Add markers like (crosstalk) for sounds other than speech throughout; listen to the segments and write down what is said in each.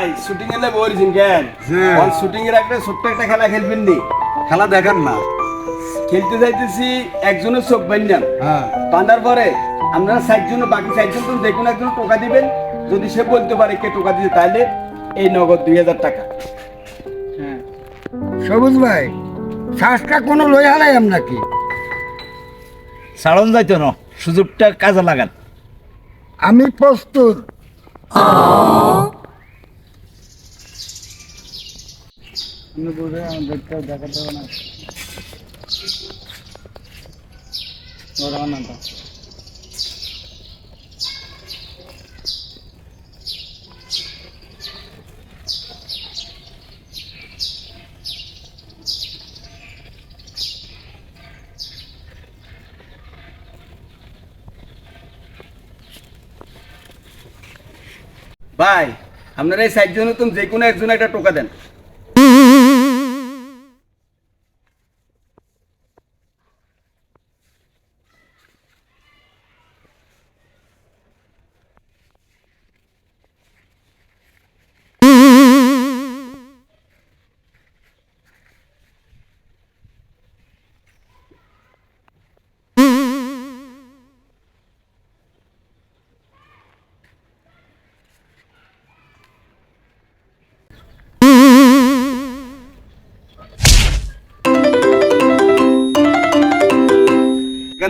ভাই শুটিং এলে বলছেন কেন? হ্যাঁ। অন শুটিং এর একটা ছোট্ট একটা খেলা খেলবেন নি? খেলা দেখান না। খেলতে যাইতেছি একজনের চোখ হ্যাঁ। বাঁধার পরে আপনারা চারজন বাকি চারজন তো দেখুন একজন টোকা দিবেন। যদি সে বলতে পারে কে টোকা দিতে তাহলে এই নগদ দুই হাজার টাকা। সবুজ ভাই শ্বাসটা কোনো লই হারাইম নাকি? সাড়ন যাইতো না সুযোগটা কাজে লাগান। আমি প্রস্তুত। ভাই আপনারা এই চারজন তো যে কোনো একজন একটা টোকা দেন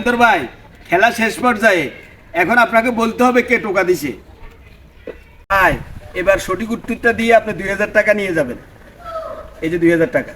সিকান্দর ভাই, খেলা শেষ পর্যায়ে এখন আপনাকে বলতে হবে কে টোকা দিছে। ভাই, এবার সঠিক উত্তরটা দিয়ে আপনি দুই হাজার টাকা নিয়ে যাবেন। এই যে দুই হাজার টাকা।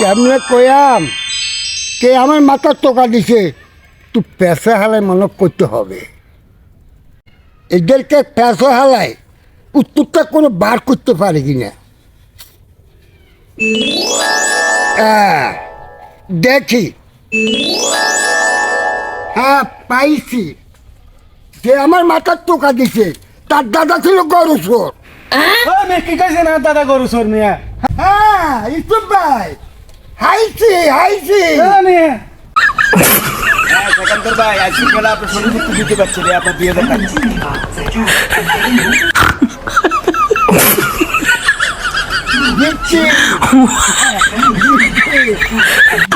কেমনে কয়াম? কে আমার মাথার টোকা দিছে? তুই পেশা হালাই মনে করতে হবে। এদেরকে পেশা হালাই উত্তরটা কোনো বার করতে পারে কিনা আহ, দেখি। হ্যাঁ পাইছি। যে আমার মাথার টোকা দিছে তার দাদা ছিল গরু চোর কি কইছে না দাদা গরু সর মিয়া? হ্যাঁ ইসুফ ভাই। হাইছি হাইছি আমি সিকান্দর ভাই আজকে গেলে আপনার উত্তর দিতে পারছি এই আপনার বিয়ে দিচ্ছি (laughs)